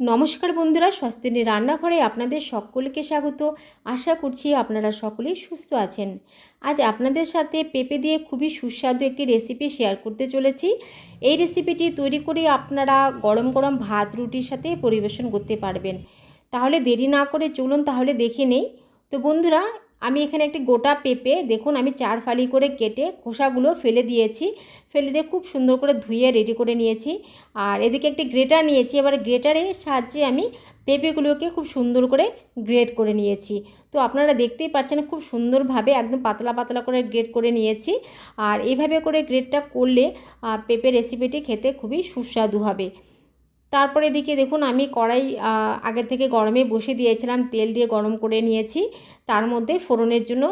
নমস্কার বন্ধুরা, স্বস্তিনী রান্নাঘরে আপনাদের সকলকে স্বাগত। আশা করছি আপনারা সকলেই সুস্থ আছেন। আজ আপনাদের সাথে পেঁপে দিয়ে খুবই সুস্বাদু একটি রেসিপি শেয়ার করতে চলেছি। এই রেসিপিটি তৈরি করে আপনারা গরম গরম ভাত, রুটির সাথে পরিবেশন করতে পারবেন। তাহলে দেরি না করে চলুন তাহলে দেখে নেই। তো বন্ধুরা আমি এখানে একটি গোটা পেঁপে, দেখুন আমি চার ফালি করে কেটে খোসাগুলো ফেলে দিয়েছি। ফেলে দিয়ে খুব সুন্দর করে ধুয়ে রেডি করে নিয়েছি। আর এদিকে একটি গ্রেটার নিয়েছি, এবার গ্রেটারের সাহায্যে আমি পেঁপেগুলোকে খুব সুন্দর করে গ্রেট করে নিয়েছি। তো আপনারা দেখতেই পাচ্ছেন খুব সুন্দরভাবে একদম পাতলা পাতলা করে গ্রেট করে নিয়েছি। আর এইভাবে করে গ্রেটটা করলে পেঁপে রেসিপিটি খেতে খুবই সুস্বাদু হবে। তারপরে এদিকে দেখুন আমি কড়াই আগের থেকে গরমে বসে দিয়েছিলাম, তেল দিয়ে গরম করে নিয়েছি। তার মধ্যে ফোড়নের জন্য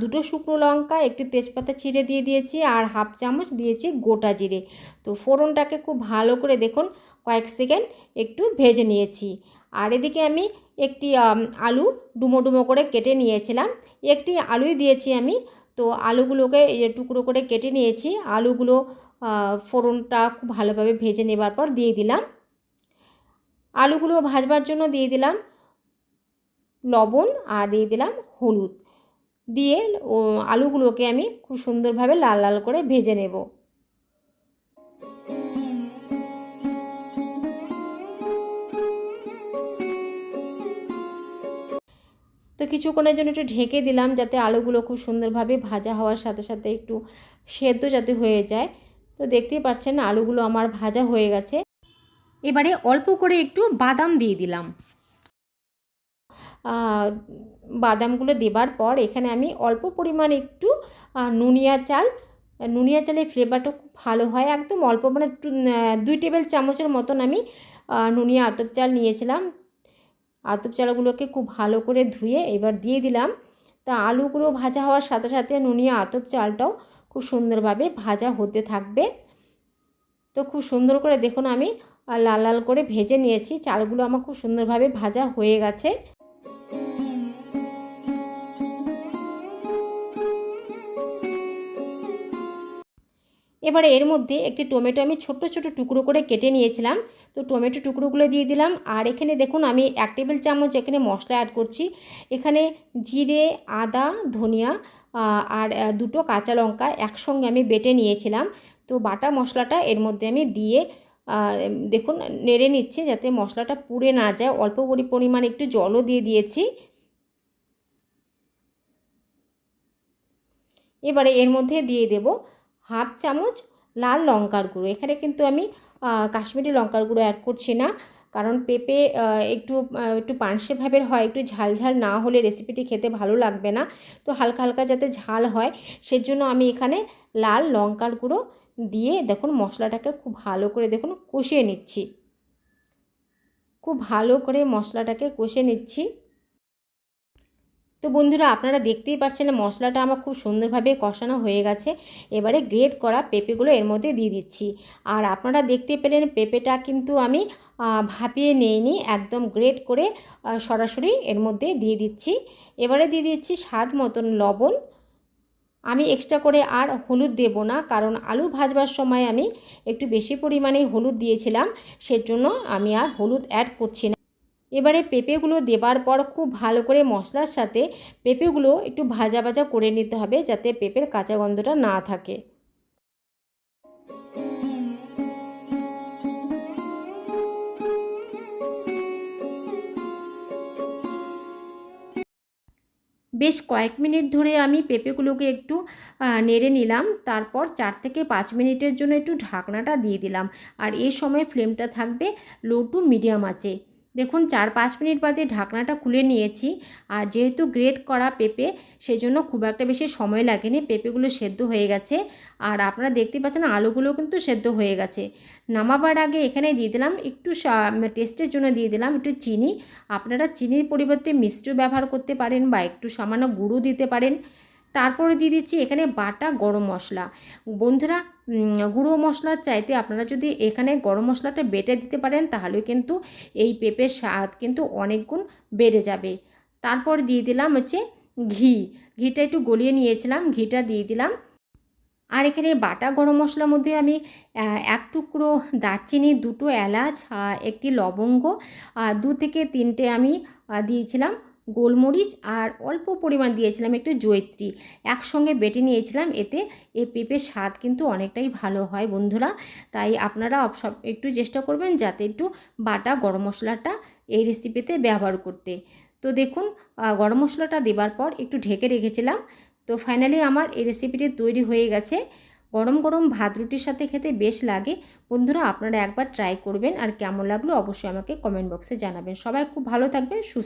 দুটো শুকনো লঙ্কা, একটি তেজপাতা ছিঁড়ে দিয়ে দিয়েছি আর হাফ চামচ দিয়েছি গোটা জিরে। তো ফোড়নটাকে খুব ভালো করে দেখুন, কয়েক সেকেন্ড একটু ভেজে নিয়েছি। আর এদিকে আমি একটি আলু ডুমো ডুমো করে কেটে নিয়েছিলাম। একটি আলুই দিয়েছি আমি, তো আলুগুলোকে টুকরো করে কেটে নিয়েছি। আলুগুলো ফোড়নটা খুব ভালোভাবে ভেজে নেবার পর দিয়ে দিলাম। আলুগুলো ভাজবার জন্য দিয়ে দিলাম লবণ আর দিয়ে দিলাম হলুদ। দিয়ে আলুগুলোকে আমি খুব সুন্দরভাবে লাল লাল করে ভেজে নেব। তো কিছুক্ষণের জন্য একটু ঢেকে দিলাম যাতে আলুগুলো খুব সুন্দরভাবে ভাজা হওয়ার সাথে সাথে একটু সেদ্ধ যাতে হয়ে যায়। তো দেখতেই পাচ্ছেন আলুগুলো আমার ভাজা হয়ে গেছে। এবারে অল্প করে একটু বাদাম দিয়ে দিলাম। বাদামগুলো দেবার পর এখানে আমি অল্প পরিমাণ একটু নুনিয়া চাল। নুনিয়া চালের ফ্লেভারটা খুব ভালো হয়, একদম অল্প মানে দুই টেবিল চামচের মতন আমি নুনিয়া আতপ চাল নিয়েছিলাম। আতপ চালগুলোকে খুব ভালো করে ধুয়ে এবার দিয়ে দিলাম। তা আলুগুলো ভাজা হওয়ার সাথে সাথে নুনিয়া আতপ চালটাও খুব সুন্দরভাবে ভাজা হতে থাকবে। তো খুব সুন্দর করে দেখুন আমি লাল লাল করে ভেজে নিয়েছি। চালগুলো আমার খুব সুন্দরভাবে ভাজা হয়ে গেছে। এবারে এর মধ্যে একটি টমেটো আমি ছোট ছোট টুকরো করে কেটে নিয়েছিলাম। তো টমেটো টুকরোগুলো দিয়ে দিলাম। আর এখানে দেখুন, আমি এক টেবিল চামচ এখানে মশলা অ্যাড করছি। এখানে জিরে, আদা, ধনিয়া আর দুটো কাঁচা লঙ্কা একসঙ্গে আমি বেটে নিয়েছিলাম। তো বাটা মশলাটা এর মধ্যে আমি দিয়ে দেখুন, নেড়ে নিচ্ছি যাতে মশলাটা পুড়ে না যায়। অল্প পরিমাণ একটু জলও দিয়ে দিয়েছি। এবারে এর মধ্যে দিয়ে দেব হাফ চামচ লাল লঙ্কার গুঁড়ো। এখানে কিন্তু আমি কাশ্মীরি লঙ্কার গুঁড়ো অ্যাড করছি না। কারণ পেঁপে একটু একটু পানসে ভাবের হয়, একটু ঝাল ঝাল না হলে রেসিপিটি খেতে ভালো লাগবে না। তো হালকা হালকা যাতে ঝাল হয়, সেজন্য আমি এখানে লাল লঙ্কার গুঁড়ো দিয়ে দেখুন মশলাটাকে খুব ভালো করে দেখুন কষিয়ে নিচ্ছি। খুব ভালো করে মশলাটাকে কষে নিচ্ছি। তো বন্ধুরা আপনারা দেখতেই পাচ্ছেন মশলাটা আমার খুব সুন্দরভাবে কষানো হয়ে গেছে। এবারে গ্রেট করা পেঁপেগুলো এর মধ্যে দিয়ে দিচ্ছি। আর আপনারা দেখতে পেলেন পেঁপেটা কিন্তু আমি ভাপিয়ে নিইনি, একদম গ্রেট করে সরাসরি এর মধ্যে দিয়ে দিচ্ছি। এবারে দিয়ে দিচ্ছি স্বাদ মতন লবণ। আমি এক্সট্রা করে আর হলুদ দেব না, কারণ আলু ভাজবার সময় আমি একটু বেশি পরিমাণে হলুদ দিয়েছিলাম, সেজন্য আমি আর হলুদ অ্যাড করছি না। এবারে পেঁপেগুলো দেবার পর খুব ভালো করে মশলার সাথে পেঁপেগুলো একটু ভাজা ভাজা করে নিতে হবে, যাতে পেঁপের কাঁচা গন্ধটা না থাকে। বেশ কয়েক মিনিট ধরে আমি পেঁপেগুলোকে একটু নেড়ে নিলাম। তারপর চার থেকে পাঁচ মিনিটের জন্য একটু ঢাকনাটা দিয়ে দিলাম। আর এই সময় ফ্লেমটা থাকবে লো টু মিডিয়াম আছে দেখুন, চার পাঁচ মিনিট বাদে ঢাকনাটা খুলে নিয়েছি। আর যেহেতু গ্রেট করা পেঁপে, সেজন্য খুব একটা বেশি সময় লাগেনি। পেঁপেগুলো সেদ্ধ হয়ে গেছে। আর আপনারা দেখতে পাচ্ছেন আলুগুলো কিন্তু সেদ্ধ হয়ে গেছে। নামাবার আগে এখানে দিয়ে দিলাম একটু টেস্টের জন্য দিয়ে দিলাম একটু চিনি। আপনারা চিনির পরিবর্তে মিষ্টিও ব্যবহার করতে পারেন বা একটু সামান্য গুঁড়ো দিতে পারেন। তারপরে দিয়ে দিচ্ছি এখানে বাটা গরম মশলা। বন্ধুরা গুঁড়ো মশলার চাইতে আপনারা যদি এখানে গরম মশলাটা বেটে দিতে পারেন তাহলে কিন্তু এই পেঁপের স্বাদ কিন্তু অনেক গুণ বেড়ে যাবে। তারপর দিয়ে দিলাম হচ্ছে ঘি। ঘিটা একটু গলিয়ে নিয়েছিলাম, ঘিটা দিয়ে দিলাম। আর এখানে বাটা গরম মশলার মধ্যে আমি এক টুকরো দারচিনি, দুটো এলাচ একটি লবঙ্গ দু থেকে তিনটে আমি দিয়েছিলাম। গোলমরিচ আর অল্প পরিমাণ দিয়েছিলাম একটু জয়িত্রী। একসঙ্গে বেটে নিয়েছিলাম, এতে এই পেঁপের স্বাদ কিন্তু অনেকটাই ভালো হয় বন্ধুরা। তাই আপনারা সব একটু চেষ্টা করবেন যাতে একটু বাটা গরম মশলাটা এই রেসিপিতে ব্যবহার করতে। তো দেখুন গরম মশলাটা দেবার পর একটু ঢেকে রেখেছিলাম। তো ফাইনালি আমার এই রেসিপিটি তৈরি হয়ে গেছে। গরম গরম ভাত রুটির সাথে খেতে বেশ লাগে। বন্ধুরা, আপনারা একবার ট্রাই করবেন আর কেমন লাগল অবশ্যই আমাকে কমেন্ট বক্সে জানাবেন। সবাই খুব ভালো থাকবেন, সুস্থ